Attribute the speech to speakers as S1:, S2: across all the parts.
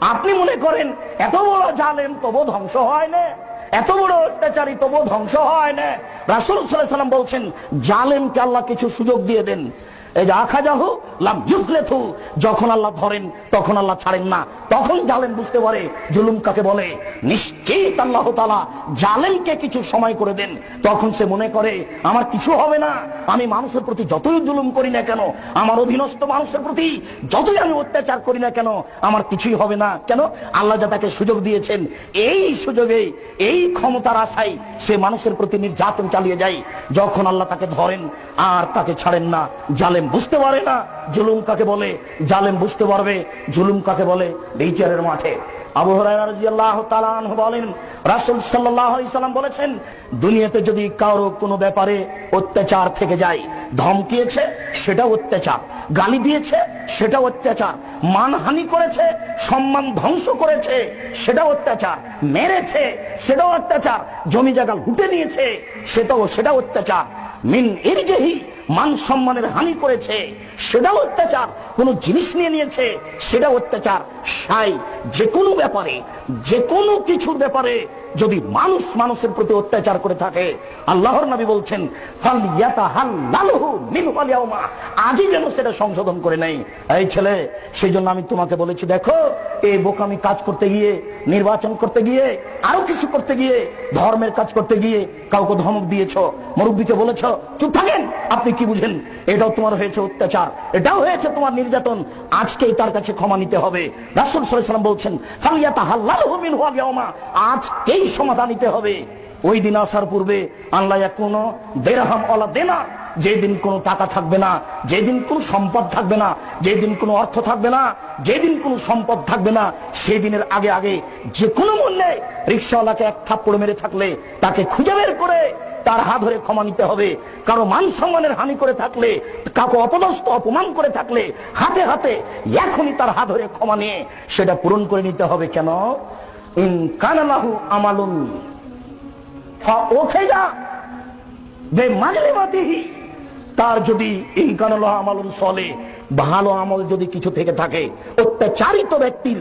S1: আপনি মনে করেন, এত বড় জালেম তবু ধ্বংস হয় না? এত বড় অত্যাচারী তবু ধ্বংস হয় না? রাসুল সাল্লাম বলছেন, জালেমকে আল্লাহ কিছু সুযোগ দিয়ে দেন। এই যে আখাজাহু লাম ইউফলেথু যখন আল্লাহ ধরেন, তখন আল্লাহ ছাড়েন না। তখন জালেম বুঝতে পারে, জুলুম কাকে বলে? নিশ্চিত আল্লাহ তালা জালেমকে কিছু সময় করে দেন। তখন সে মনে করে, আমার কিছু হবে না। আমি মানুষের প্রতি যতই জুলুম করি না কেন, আমার অধীনস্থ মানুষের প্রতি যতই আমি অত্যাচার করি না কেন, আমার কিছুই হবে না। কেন? আল্লাহ যা তাকে সুযোগ দিয়েছেন, এই সুযোগে, এই ক্ষমতার আশায় সে মানুষের প্রতি নির্যাতন চালিয়ে যায়। যখন আল্লাহ তাকে ধরেন, আর তাকে ছাড়েন না, জালেম বুঝতে পারে না, জুলুম কাকে বলে? জালেম বুঝতে পারবে, জুলুম কাকে বলে? বিচারের মাঠে। আবু বলেন, রাসূল সাল্লাম বলেছেন, দুনিয়াতে যদি কারও কোনো ব্যাপারে অত্যাচার থেকে যায়, ধমকিয়েছে, সেটা অত্যাচার। গালি দিয়েছে, সেটা অত্যাচার। মানহানি করেছে, সম্মান ধ্বংস করেছে, সেটা অত্যাচার। মেরেছে, সেটাও অত্যাচার। জমি জায়গা লুটে নিয়েছে, সেটাও, সেটা অত্যাচার। মিন ইরজাহি মান সম্মানের হানি করেছে, সেটাও অত্যাচার, কোন জিনিস নিয়ে নিয়েছে সেটা অত্যাচার সাই, যে কোনো ব্যাপারে, যে কোনো কিছুর ব্যাপারে যদি মানুষ মানুষের প্রতি অত্যাচার করে থাকে, আল্লাহর নবী বলছেন। আজই যেন সেটা সংশোধন করে নেই এই ছেলে, সেই জন্য আমি তোমাকে বলেছি, দেখো এই বোকামি কাজ করতে গিয়ে, নির্বাচন করতে গিয়ে, আরও কিছু করতে গিয়ে, ধর্মের কাজ করতে গিয়ে কাউকে ধমক দিয়েছ, মুরব্বীকে বলেছ, চুপ থাকেন, আপনি কি বুঝেন? এটাও তোমার হয়েছে অত্যাচার, এটাও হয়েছে তোমার নির্যাতন। আজকেই তার কাছে ক্ষমা নিতে হবে। রাসূল সাল্লাম বলছেন। আজকেই সমাধান নিতে হবে। ওই দিন আসার পূর্বে আল্লাহ কোনো দেরহাম অলা দেনা যেদিন কোনো টাকা থাকবে না, যেদিন কোনো সম্পদ থাকবে না, যেদিন কোনো অর্থ থাকবে না, যেদিন কোনো সম্পদ থাকবে না সেই দিনের আগে আগে যে কোনো মূল্যে রিক্সাওয়ালাকে এক থাপ্পড় মেরে থাকলে তাকে খুঁজে বের করে তার হাত ধরে ক্ষমা নিতে হবে। কারও মান সম্মানের হানি করে থাকলে, কাউকে অপদস্থ, অপমান করে থাকলে হাতে হাতে এখনই তার হাত ধরে ক্ষমা নিয়ে সেটা পূরণ করে নিতে হবে কেন? ইন কানালাহু আমালুন ওখেজা বে মাজলে মাতিহি তার যদি ভালো আমল যদি কিছু থেকে থাকে, অত্যাচারিত ব্যক্তির,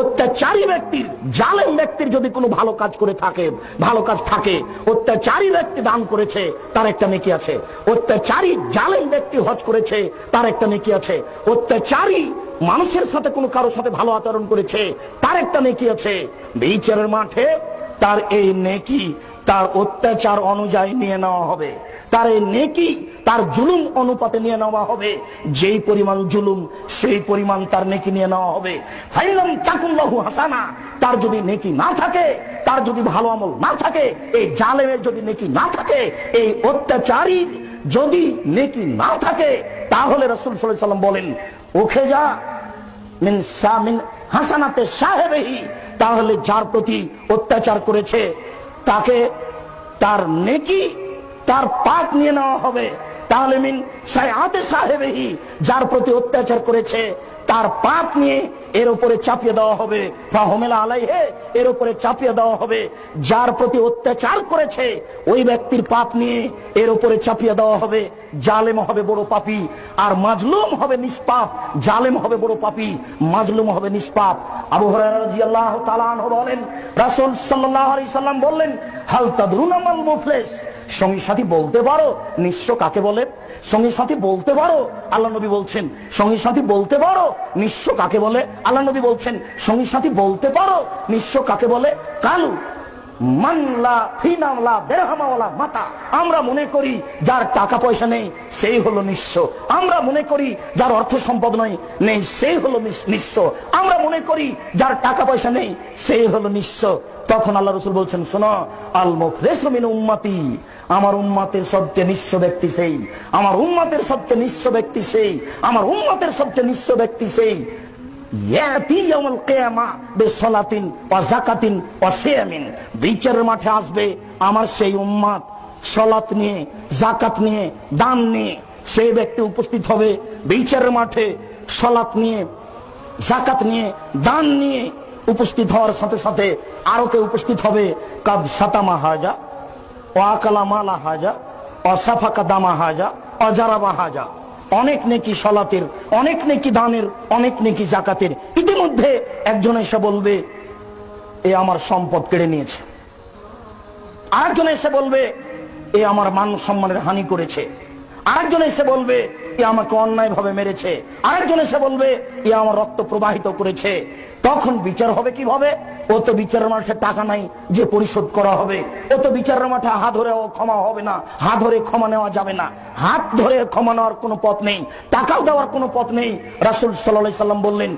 S1: অত্যাচারী ব্যক্তির, জালেম ব্যক্তির যদি কোনো ভালো কাজ করে থাকে, ভালো কাজ থাকে, অত্যাচারী ব্যক্তি দান করেছে, তার একটা নেকি আছে। অত্যাচারী জালেম ব্যক্তি হজ করেছে, তার একটা নেকি আছে। অত্যাচারী মানুষের সাথে কোনো কারোর সাথে ভালো আচরণ করেছে, তার একটা নেকি আছে। বিচারের মাঠে তার এই নেকি, তার অত্যাচার অনুযায়ী নিয়ে নেওয়া হবে। তার নেকি, তার জুলুম অনুপাতে নিয়ে নেওয়া হবে। যেই পরিমাণ জুলুম, সেই পরিমাণ তার নেকি নিয়ে নেওয়া হবে। ফাইলাম তাকুল্লাহু হাসানা, তার যদি নেকি না থাকে, তার যদি ভালো আমল না থাকে, এই জালেমের যদি নেকি না থাকে, এই অত্যাচারীর যদি নেকি না থাকে, তাহলে রসুল সাল্লাম বলেন ওখে যা মিন সামিন হাসানাতে সাহেবেহি তাহলে যার প্রতি অত্যাচার করেছে, তাকে তার নেকি তার পাক নিয়ে নেওয়া হবে। তাহলে মিন সায়াতে যার প্রতি অত্যাচার করেছে তার পাপ নিয়ে এর উপরে চাপিয়ে দেওয়া হবে। ফাহমেলা আলাইহে, এর উপরে চাপিয়ে দেওয়া হবে। যার প্রতি অত্যাচার করেছে, ওই ব্যক্তির পাপ নিয়ে এর উপরে চাপিয়ে দেওয়া হবে। জালেম হবে বড় পাপি, আর মাজলুম হবে নিষ্পাপ। জালেম হবে বড় পাপি, মাজলুম হবে নিষ্পাপ। আবু তাআলা আনহু বলেন, রাসূল সাল্লাল্লাহু আলাইহি সাল্লাম বললেন হালতা তাদরুনা মাল মুফলিস? সঙ্গী সাথী বলতে পারো নিঃস্ব কাকে বলে? সঙ্গী সাথী বলতে পারো? আল্লাহ নবী বলছেন, সঙ্গী সাথী বলতে পারো নিঃস্ব কাকে বলে? আল্লাহ নবী বলছেন সঙ্গী সাথী বলতে পারো। নিঃস্ব কাকে বলে? কালু। তখন আল্লাহ রসুল বলছেন, শোনো, আল মুফলেসমিন উম্মাতি। আমার উম্মাতের সবচেয়ে নিঃস্ব ব্যক্তি সেই। আমার উম্মাতের সবচেয়ে নিঃস্ব ব্যক্তি সেই। আমার উম্মাতের সবচেয়ে নিঃস্ব ব্যক্তি সেই। বিচারের মাঠে আসবে আমার সেই উম্মাত সলাত নিয়ে জাকাত নিয়ে, দান নিয়ে সেই ব্যক্তি উপস্থিত হবে। বিচারের মাঠে সলাত নিয়ে জাকাত নিয়ে, দান নিয়ে উপস্থিত হওয়ার সাথে সাথে আরও কেউ উপস্থিত হবে। কাদ সাতামা হাজা ও আকালা মালা হাজা ও সাফাকা দামা হাজা ও জারাবা হাজা। অনেক নেকি সলাতের, অনেক নেকি দানের, অনেক নেকি জাকাতের। ইতিমধ্যে একজন এসে বলবে, এ আমার সম্পদ কেড়ে নিয়েছে। আরেকজন এসে বলবে, এ আমার মান সম্মানের হানি করেছে। আরেকজন এসে বলবে এ আমাকে অন্যায় ভাবে মেরেছে। আরেকজন এসে বলবে, এ আমার রক্ত প্রবাহিত করেছে। তখন বিচার হবে কীভাবে? ও তো বিচারের মাঠে টাকা নাই যে পরিশোধ করা হবে। ও তো বিচারের মাঠে হাত ধরে ক্ষমা হবে না। হাত ধরে ক্ষমা নেওয়া যাবে না। হাত ধরে ক্ষমা নেওয়ার কোনো পথ নেই। টাকাও দেওয়ার কোনো পথ নেই। রাসুল সাল্লাহ সাল্লাম বললেন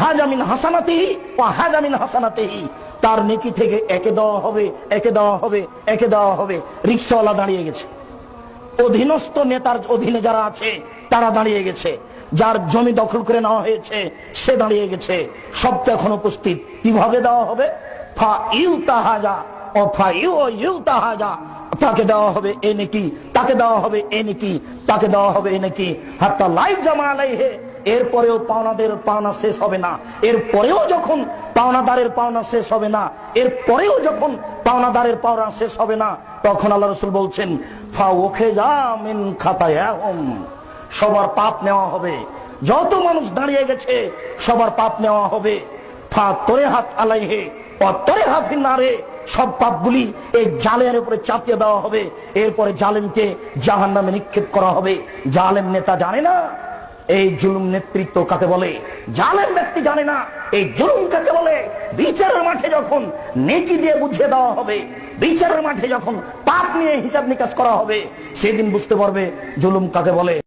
S1: হাজামিন হাসানাতেহি ও হাজামিন হাসানাতেহি। তার নেকি থেকে একে দেওয়া হবে, একে দেওয়া হবে, একে দেওয়া হবে। রিক্সাওয়ালা দাঁড়িয়ে গেছে। অধীনস্থ নেতার অধীনে যারা আছে, তারা দাঁড়িয়ে গেছে। যার জমি দখল করে নেওয়া হয়েছে, সে দাঁড়িয়ে গেছে। সব তো এখন উপস্থিত। কীভাবে দেওয়া হবে? তাকে দেওয়া হবে এ নাকি, তাকে দেওয়া হবে এ নাকি, তাকে দেওয়া হবে এ নাকি। লাইফ আলাইহে, এরপরেও পাওনাদের পাওনা শেষ হবে না। এরপরেও যখন পাওনাদারের পাওনা শেষ হবে না, এরপরেও যখন পাওনাদারের পাওনা শেষ হবে না, তখন আল্লাহ রসুল বলছেন সবার পাপ নেওয়া হবে। যত মানুষ দাঁড়িয়ে গেছে, সবার পাপ নেওয়া হবে। ফা তোরে হাত আলাইহে ও তোরে হাফিন নারে, সব পাপগুলি এই জালের উপরে চাপিয়ে দেওয়া হবে। এরপরে জালেমকে জাহান নামে নিক্ষেপ করা হবে। জালেম নেতা জানে না এই জুলুম নেতৃত্ব কাকে বলে? জালেম ব্যক্তি জানে না। এই জুলুম কাকে বলে? বিচারের মাঠে যখন নেকি দিয়ে বুঝিয়ে দেওয়া হবে, বিচারের মাঠে যখন পাপ নিয়ে হিসাব নিকাশ করা হবে, সেদিন বুঝতে পারবে জুলুম কাকে বলে।